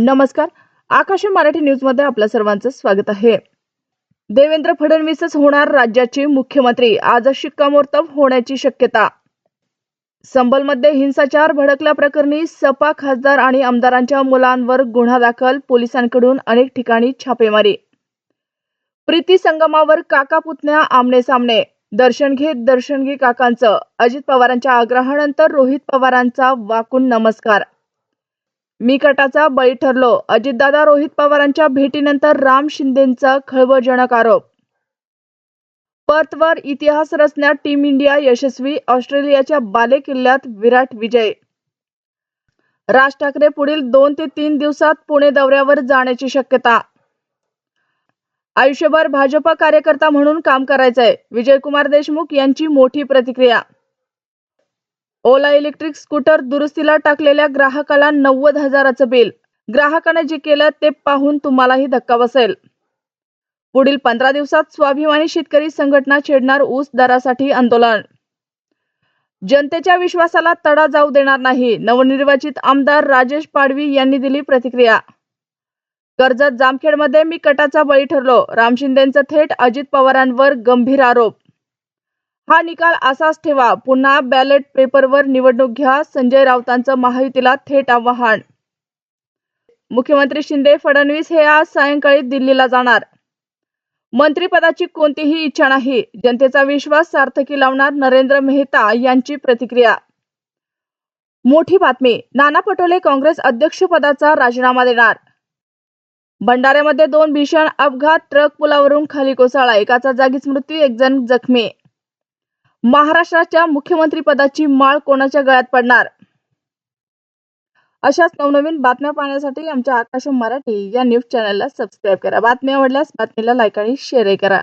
नमस्कार. आकाशवाणी मराठी न्यूजमध्ये आपल्या सर्वांचं स्वागत आहे. देवेंद्र फडणवीसच होणार राज्याचे मुख्यमंत्री. आज शिक्कामोर्तब होण्याची शक्यता. संबलमध्ये हिंसाचार भडकल्याप्रकरणी सपा खासदार आणि आमदारांच्या मुलांवर गुन्हा दाखल पोलिसांकडून अनेक ठिकाणी छापेमारी. प्रीती संगमावर काका पुतण्या आमने सामने दर्शन घेत दर्शन घे काकांचं. अजित पवारांच्या आग्रहानंतर रोहित पवारांचा वाकून नमस्कार. मी कटाचा बळी ठरलो. अजितदादा रोहित पवारांच्या भेटीनंतर राम शिंदेंचा खळबळजनक आरोप. पर्थवर इतिहास रचण्यात टीम इंडिया यशस्वी ऑस्ट्रेलियाच्या बाले किल्ल्यात विराट विजय. राज ठाकरे पुढील दोन ते तीन दिवसात पुणे दौऱ्यावर जाण्याची शक्यता. आयुष्यभर भाजपा कार्यकर्ता म्हणून काम करायचंय. विजयकुमार देशमुख यांची मोठी प्रतिक्रिया. ओला इलेक्ट्रिक स्कूटर दुरुस्तीला टाकलेल्या ग्राहकाला नव्वद हजाराचं बिल. ग्राहकाने जे केलं ते पाहून तुम्हालाही धक्का बसेल. पुढील पंधरा दिवसात स्वाभिमानी शेतकरी संघटना छेडणार ऊस दरासाठी आंदोलन. जनतेच्या विश्वासाला तडा जाऊ देणार नाही नवनिर्वाचित आमदार राजेश पाडवी यांनी दिली प्रतिक्रिया. कर्जत जामखेडमध्ये मी कटाचा बळी ठरलो राम शिंदेचं थेट अजित पवारांवर गंभीर आरोप. हा निकाल असाच ठेवा. पुन्हा बॅलेट पेपरवर निवडणूक घ्या. संजय राऊतांचं महायुतीला थेट आवाहन. मुख्यमंत्री शिंदे फडणवीस हे आज सायंकाळी दिल्लीला जाणार. मंत्रिपदाची कोणतीही इच्छा नाही. जनतेचा विश्वास सार्थकी लावणार नरेंद्र मेहता यांची प्रतिक्रिया. मोठी बातमी नाना पटोले काँग्रेस अध्यक्षपदाचा राजीनामा देणार. भंडाऱ्यामध्ये दोन भीषण अपघात ट्रक पुलावरून खाली कोसळला. एकाचा जागीच मृत्यू एक जण जखमी. महाराष्ट्राच्या मुख्यमंत्री पदाची माळ कोणाच्या गळ्यात पडणार? अशाच नवनवीन बातम्या पाहण्यासाठी आमच्या आकाश मराठी या न्यूज चॅनलला सबस्क्राईब करा. बातमी आवडल्यास बातमीला लाईक आणि शेअरही करा.